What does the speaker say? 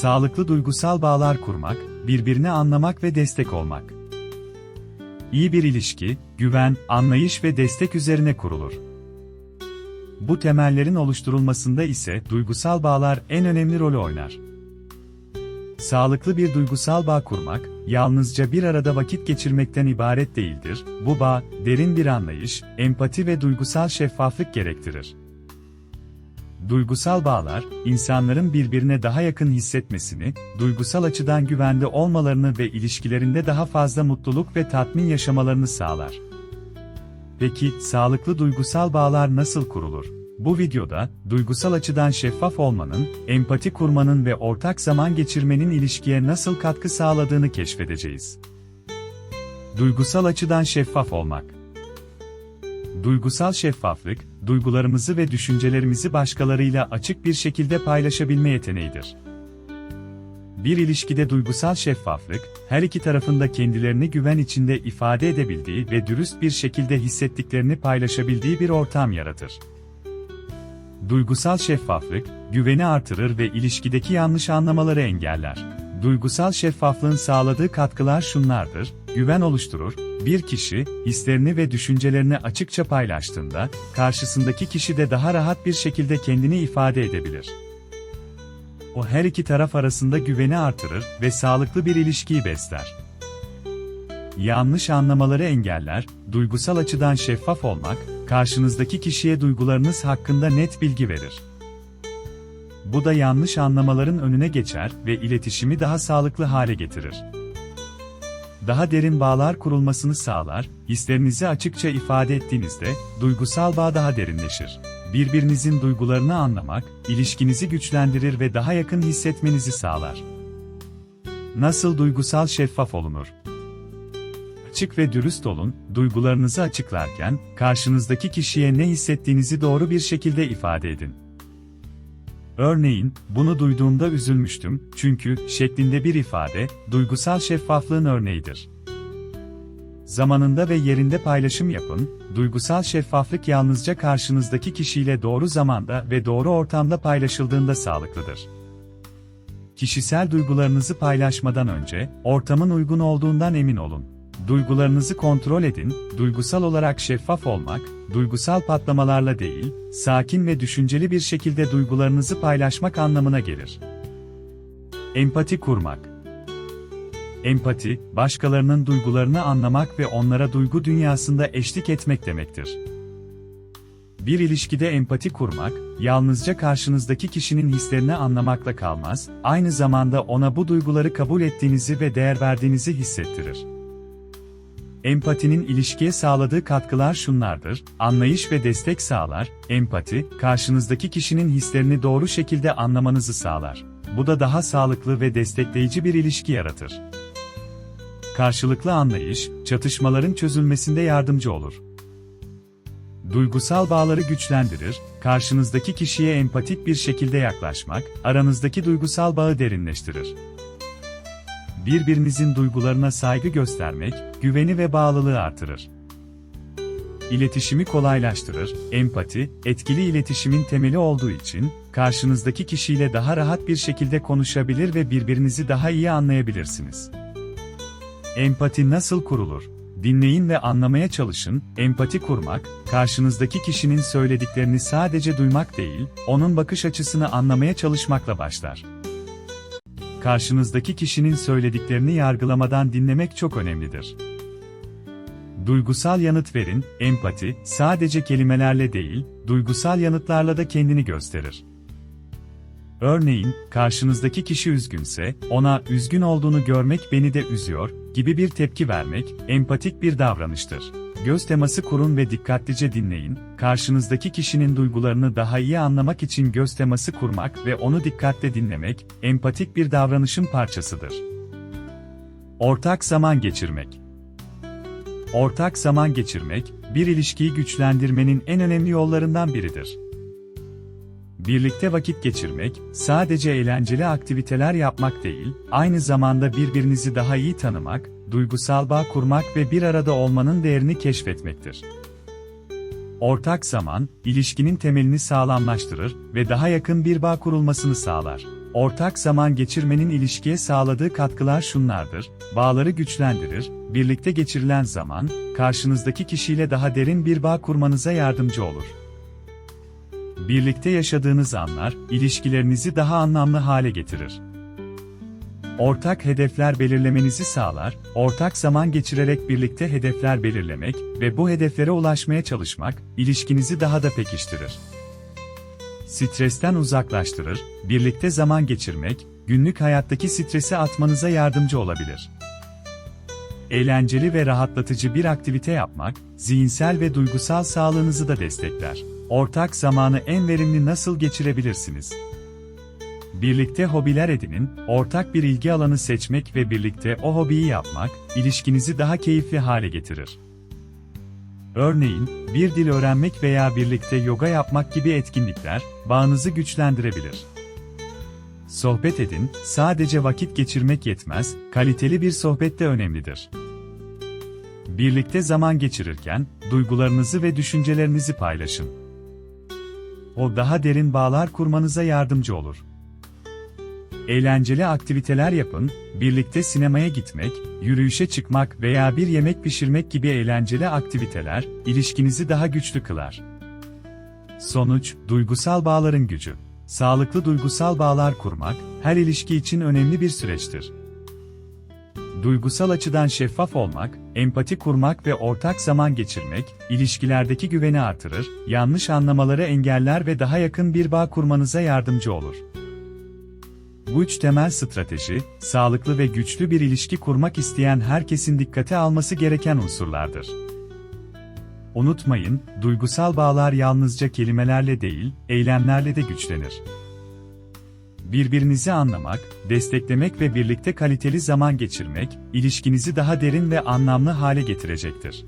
Sağlıklı duygusal bağlar kurmak, birbirini anlamak ve destek olmak. İyi bir ilişki, güven, anlayış ve destek üzerine kurulur. Bu temellerin oluşturulmasında ise duygusal bağlar en önemli rolü oynar. Sağlıklı bir duygusal bağ kurmak, yalnızca bir arada vakit geçirmekten ibaret değildir. Bu bağ, derin bir anlayış, empati ve duygusal şeffaflık gerektirir. Duygusal bağlar, insanların birbirine daha yakın hissetmesini, duygusal açıdan güvende olmalarını ve ilişkilerinde daha fazla mutluluk ve tatmin yaşamalarını sağlar. Peki, sağlıklı duygusal bağlar nasıl kurulur? Bu videoda, duygusal açıdan şeffaf olmanın, empati kurmanın ve ortak zaman geçirmenin ilişkiye nasıl katkı sağladığını keşfedeceğiz. Duygusal açıdan şeffaf olmak Duygusal şeffaflık, duygularımızı ve düşüncelerimizi başkalarıyla açık bir şekilde paylaşabilme yeteneğidir. Bir ilişkide duygusal şeffaflık, her iki tarafında kendilerini güven içinde ifade edebildiği ve dürüst bir şekilde hissettiklerini paylaşabildiği bir ortam yaratır. Duygusal şeffaflık, güveni artırır ve ilişkideki yanlış anlamaları engeller. Duygusal şeffaflığın sağladığı katkılar şunlardır, güven oluşturur, bir kişi, hislerini ve düşüncelerini açıkça paylaştığında, karşısındaki kişi de daha rahat bir şekilde kendini ifade edebilir. O her iki taraf arasında güveni artırır ve sağlıklı bir ilişkiyi besler. Yanlış anlamaları engeller, duygusal açıdan şeffaf olmak, karşınızdaki kişiye duygularınız hakkında net bilgi verir. Bu da yanlış anlamaların önüne geçer ve iletişimi daha sağlıklı hale getirir. Daha derin bağlar kurulmasını sağlar, hislerinizi açıkça ifade ettiğinizde, duygusal bağ daha derinleşir. Birbirinizin duygularını anlamak, ilişkinizi güçlendirir ve daha yakın hissetmenizi sağlar. Nasıl duygusal şeffaf olunur? Açık ve dürüst olun, duygularınızı açıklarken, karşınızdaki kişiye ne hissettiğinizi doğru bir şekilde ifade edin. Örneğin, bunu duyduğumda üzülmüştüm, çünkü, şeklinde bir ifade, duygusal şeffaflığın örneğidir. Zamanında ve yerinde paylaşım yapın, duygusal şeffaflık yalnızca karşınızdaki kişiyle doğru zamanda ve doğru ortamda paylaşıldığında sağlıklıdır. Kişisel duygularınızı paylaşmadan önce, ortamın uygun olduğundan emin olun. Duygularınızı kontrol edin, duygusal olarak şeffaf olmak, duygusal patlamalarla değil, sakin ve düşünceli bir şekilde duygularınızı paylaşmak anlamına gelir. Empati kurmak Empati, başkalarının duygularını anlamak ve onlara duygu dünyasında eşlik etmek demektir. Bir ilişkide empati kurmak, yalnızca karşınızdaki kişinin hislerini anlamakla kalmaz, aynı zamanda ona bu duyguları kabul ettiğinizi ve değer verdiğinizi hissettirir. Empatinin ilişkiye sağladığı katkılar şunlardır, anlayış ve destek sağlar, empati, karşınızdaki kişinin hislerini doğru şekilde anlamanızı sağlar. Bu da daha sağlıklı ve destekleyici bir ilişki yaratır. Karşılıklı anlayış, çatışmaların çözülmesinde yardımcı olur. Duygusal bağları güçlendirir, karşınızdaki kişiye empatik bir şekilde yaklaşmak, aranızdaki duygusal bağı derinleştirir birbirinizin duygularına saygı göstermek, güveni ve bağlılığı artırır. İletişimi kolaylaştırır, empati, etkili iletişimin temeli olduğu için, karşınızdaki kişiyle daha rahat bir şekilde konuşabilir ve birbirinizi daha iyi anlayabilirsiniz. Empati nasıl kurulur? Dinleyin ve anlamaya çalışın, empati kurmak, karşınızdaki kişinin söylediklerini sadece duymak değil, onun bakış açısını anlamaya çalışmakla başlar karşınızdaki kişinin söylediklerini yargılamadan dinlemek çok önemlidir. Duygusal yanıt verin, empati, sadece kelimelerle değil, duygusal yanıtlarla da kendini gösterir. Örneğin, karşınızdaki kişi üzgünse, ona üzgün olduğunu görmek beni de üzüyor gibi bir tepki vermek, empatik bir davranıştır. Göz teması kurun ve dikkatlice dinleyin. Karşınızdaki kişinin duygularını daha iyi anlamak için göz teması kurmak ve onu dikkatle dinlemek, empatik bir davranışın parçasıdır. Ortak zaman geçirmek. Ortak zaman geçirmek, bir ilişkiyi güçlendirmenin en önemli yollarından biridir. Birlikte vakit geçirmek, sadece eğlenceli aktiviteler yapmak değil, aynı zamanda birbirinizi daha iyi tanımak, duygusal bağ kurmak ve bir arada olmanın değerini keşfetmektir. Ortak zaman, ilişkinin temelini sağlamlaştırır ve daha yakın bir bağ kurulmasını sağlar. Ortak zaman geçirmenin ilişkiye sağladığı katkılar şunlardır. Bağları güçlendirir, birlikte geçirilen zaman, karşınızdaki kişiyle daha derin bir bağ kurmanıza yardımcı olur. Birlikte yaşadığınız anlar, ilişkilerinizi daha anlamlı hale getirir. Ortak hedefler belirlemenizi sağlar, ortak zaman geçirerek birlikte hedefler belirlemek ve bu hedeflere ulaşmaya çalışmak, ilişkinizi daha da pekiştirir. Stresten uzaklaştırır, birlikte zaman geçirmek, günlük hayattaki stresi atmanıza yardımcı olabilir. Eğlenceli ve rahatlatıcı bir aktivite yapmak, zihinsel ve duygusal sağlığınızı da destekler. Ortak zamanı en verimli nasıl geçirebilirsiniz? Birlikte hobiler edinin, ortak bir ilgi alanı seçmek ve birlikte o hobiyi yapmak, ilişkinizi daha keyifli hale getirir. Örneğin, bir dil öğrenmek veya birlikte yoga yapmak gibi etkinlikler, bağınızı güçlendirebilir. Sohbet edin, sadece vakit geçirmek yetmez, kaliteli bir sohbet de önemlidir. Birlikte zaman geçirirken, duygularınızı ve düşüncelerinizi paylaşın. O daha derin bağlar kurmanıza yardımcı olur. Eğlenceli aktiviteler yapın, birlikte sinemaya gitmek, yürüyüşe çıkmak veya bir yemek pişirmek gibi eğlenceli aktiviteler, ilişkinizi daha güçlü kılar. Sonuç, duygusal bağların gücü. Sağlıklı duygusal bağlar kurmak, her ilişki için önemli bir süreçtir. Duygusal açıdan şeffaf olmak, empati kurmak ve ortak zaman geçirmek, ilişkilerdeki güveni artırır, yanlış anlamaları engeller ve daha yakın bir bağ kurmanıza yardımcı olur. Bu üç temel strateji, sağlıklı ve güçlü bir ilişki kurmak isteyen herkesin dikkate alması gereken unsurlardır. Unutmayın, duygusal bağlar yalnızca kelimelerle değil, eylemlerle de güçlenir. Birbirinizi anlamak, desteklemek ve birlikte kaliteli zaman geçirmek, ilişkinizi daha derin ve anlamlı hale getirecektir.